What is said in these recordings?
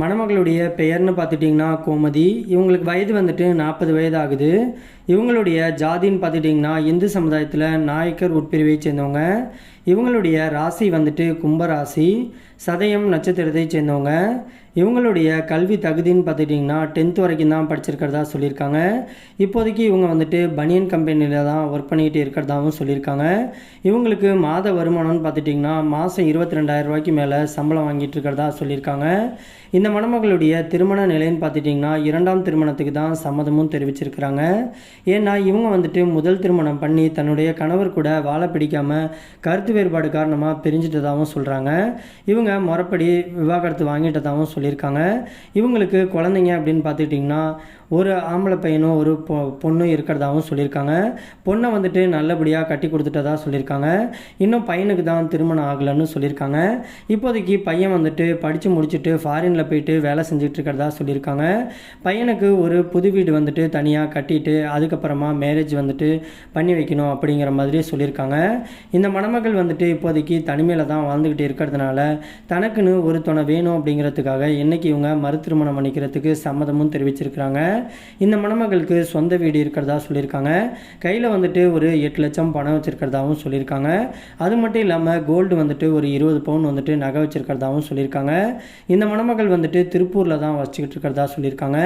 மணமகளுடைய பெயர்னு பார்த்துட்டிங்கன்னா கோமதி. இவங்களுக்கு வயது வந்துட்டு நாற்பது வயது ஆகுது இவங்களுடைய ஜாதின்னு பார்த்துட்டிங்கன்னா இந்து சமுதாயத்தில் நாயக்கர் உட்பிரிவை சேர்ந்தவங்க. இவங்களுடைய ராசி வந்துட்டு கும்பராசி சதயம் நட்சத்திரத்தை சேர்ந்தவங்க. இவங்களுடைய கல்வி தகுதின்னு பார்த்துட்டிங்கன்னா டென்த் வரைக்கும் தான் படிச்சிருக்கிறதா சொல்லியிருக்காங்க. இப்போதைக்கு இவங்க வந்துட்டு பனியன் கம்பெனியில் தான் ஒர்க் பண்ணிக்கிட்டு இருக்கிறதாகவும் சொல்லியிருக்காங்க. இவங்களுக்கு மாத வருமானம்னு பார்த்துட்டிங்கன்னா மாதம் இருபத்தி ரெண்டாயிரம் ரூபாய்க்கு மேலே சம்பளம் வாங்கிட்டு இருக்கிறதா சொல்லியிருக்காங்க. இந்த மணமகளுடைய திருமண நிலைன்னு பார்த்துட்டிங்கன்னா இரண்டாம் திருமணத்துக்கு தான் சம்மதமும் தெரிவிச்சிருக்கிறாங்க. ஏன்னா இவங்க வந்துட்டு முதல் திருமணம் பண்ணி தன்னுடைய கணவர் கூட வாழ பிடிக்காமல் கருத்து வேறுபாடு காரணமாக பிரிஞ்சிட்டதாகவும் சொல்கிறாங்க இவங்க முறைப்படி விவாகரத்து வாங்கிட்டதாகவும் சொல்லியிருக்காங்க. இவங்களுக்கு குழந்தைங்க அப்படின்னு பார்த்துக்கிட்டிங்கன்னா ஒரு ஆம்பளை பையனும் ஒரு பொ பொண்ணும் இருக்கிறதாகவும் சொல்லியிருக்காங்க. பொண்ணை வந்துட்டு நல்லபடியாக கட்டி கொடுத்துட்டதா சொல்லியிருக்காங்க. இன்னும் பையனுக்கு தான் திருமணம் ஆகலைன்னு சொல்லியிருக்காங்க. இப்போதைக்கு பையன் வந்துட்டு படித்து முடிச்சுட்டு ஃபாரினில் போயிட்டு வேலை செஞ்சுட்டு இருக்கிறதா சொல்லியிருக்காங்க. பையனுக்கு ஒரு புது வீடு வந்துட்டு தனியாக கட்டிட்டு அதுக்கப்புறமா மேரேஜ் வந்துட்டு பண்ணி வைக்கணும் அப்படிங்கிற மாதிரி சொல்லியிருக்காங்க. இந்த மணமகள் வந்துட்டு இப்போதைக்கு தனிமையில் தான் வாழ்ந்துக்கிட்டு இருக்கிறதுனால தனக்குன்னு ஒரு துணை வேணும் அப்படிங்கிறதுக்காக என்னைக்கு இவங்க மறு திருமணம் பண்ணிக்கிறதுக்கு சம்மதமும் தெரிவிச்சிருக்கிறாங்க. இந்த மணமகளுக்கு சொந்த வீடு இருக்கிறதா சொல்லியிருக்காங்க. கையில் வந்துட்டு ஒரு எட்டு லட்சம் பணம் வச்சுருக்கிறதாகவும் சொல்லியிருக்காங்க. அது மட்டும் இல்லாமல் கோல்டு வந்துட்டு ஒரு இருபது பவுன் வந்துட்டு நகை வச்சுருக்கிறதாகவும் சொல்லியிருக்காங்க. இந்த மணமகள் வந்துட்டு திருப்பூரில் தான் வச்சுக்கிட்டு இருக்கிறதா சொல்லியிருக்காங்க.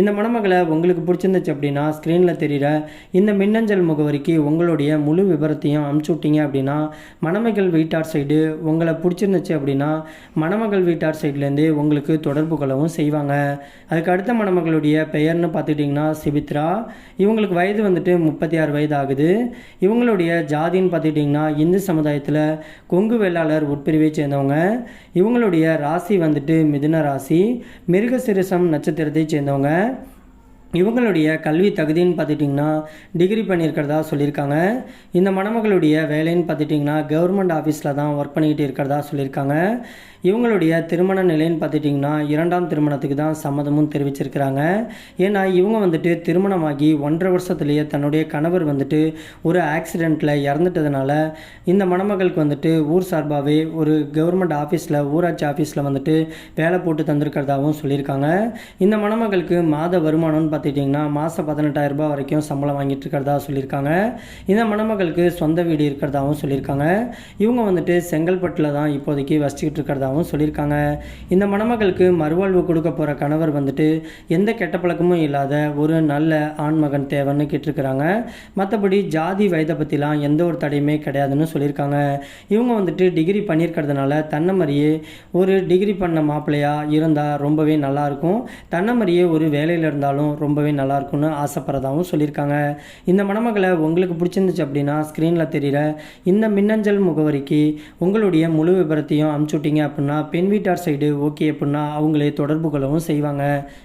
இந்த மணமகளை உங்களுக்கு பிடிச்சிருந்துச்சு அப்படின்னா ஸ்க்ரீனில் தெரிகிற இந்த மின்னஞ்சல் முகவரிக்கு உங்களுடைய முழு விவரத்தையும் அமுச்சு விட்டீங்க அப்படின்னா மணமகள் வீட்டார் சைடு உங்களை பிடிச்சிருந்துச்சு அப்படின்னா மணமகள் வீட்டார் சைட்லேருந்து உங்களுக்கு தொடர்பு கொள்ளவும் செய்வாங்க. அதுக்கு அடுத்த மணமகளுடைய பெயர்னு பார்த்துக்கிட்டிங்கன்னா சிபித்ரா இவங்களுக்கு வயது வந்துட்டு முப்பத்தி ஆறு வயது ஆகுது இவங்களுடைய ஜாதின்னு பார்த்துக்கிட்டிங்கன்னா இந்து சமுதாயத்தில் கொங்கு வேளாளர் உட்பிரிவை சேர்ந்தவங்க. இவங்களுடைய ராசி வந்துட்டு மிதுன ராசி. மிருகசிரசம் நட்சத்திரத்தை சேர்ந்தவங்க. இவங்களுடைய கல்வி தகுதின்னு பார்த்துட்டிங்கன்னா டிகிரி பண்ணியிருக்கிறதா சொல்லியிருக்காங்க. இந்த மணமகளுடைய வேலைன்னு பார்த்துட்டிங்கன்னா கவர்மெண்ட் ஆஃபீஸில் தான் ஒர்க் பண்ணிக்கிட்டு இருக்கிறதா சொல்லியிருக்காங்க. இவங்களுடைய திருமண நிலைன்னு பார்த்துட்டிங்கன்னா இரண்டாம் திருமணத்துக்கு தான் சம்மதமும் தெரிவிச்சிருக்கிறாங்க. ஏன்னா இவங்க வந்துட்டு திருமணமாகி ஒன்றரை வருஷத்துலேயே தன்னுடைய கணவர் வந்துட்டு ஒரு ஆக்சிடெண்ட்டில் இறந்துட்டதுனால இந்த மணமகளுக்கு வந்துட்டு ஊர் சார்பாகவே ஒரு கவர்மெண்ட் ஆஃபீஸில் ஊராட்சி ஆஃபீஸில் வந்துட்டு வேலை போட்டு தந்திருக்கிறதாகவும் சொல்லியிருக்காங்க. இந்த மணமகளுக்கு மாத வருமானம்னு பார்த்துட்டிங்கன்னா மாதம் பதினெட்டாயிரம் ரூபாய் வரைக்கும் சம்பளம் வாங்கிட்டு இருக்கிறதா சொல்லியிருக்காங்க. இந்த மணமகளுக்கு சொந்த வீடு இருக்கிறதாகவும் சொல்லியிருக்காங்க. இவங்க வந்துட்டு செங்கல்பட்டில் தான் இப்போதைக்கு வசிச்சுக்கிட்டு இருக்கிறதாகவும் சொல்லியிருக்காங்க. இந்த மணமகளுக்கு மறுவாழ்வு கொடுக்க போகிற கணவர் வந்துட்டு எந்த கெட்ட பழக்கமும் இல்லாத ஒரு நல்ல ஆண்மகன் தேவைன்னு கேட்டிருக்கிறாங்க. மற்றபடி ஜாதி வயதை பற்றிலாம் எந்த ஒரு தடையுமே கிடையாதுன்னு சொல்லியிருக்காங்க. இவங்க வந்துட்டு டிகிரி பண்ணியிருக்கிறதுனால தன்னை மாதிரியே ஒரு டிகிரி பண்ண மாப்பிள்ளையாக இருந்தால் ரொம்பவே நல்லாயிருக்கும். தன்னை மாதிரியே ஒரு வேலையில் இருந்தாலும் ரொம்பவே நல்லாயிருக்கும்னு ஆசைப்படுறதாகவும் சொல்லியிருக்காங்க. இந்த மணமகளை உங்களுக்கு பிடிச்சிருந்துச்சு அப்படின்னா ஸ்க்ரீனில் தெரிகிற இந்த மின்னஞ்சல் முகவரிக்கு உங்களுடைய முழு விபரத்தையும் அமுச்சு விட்டீங்க அப்படின்னா பெண் வீட்டார் சைடு ஓகே அப்படின்னா அவங்களே தொடர்பு கொள்ளவும் செய்வாங்க.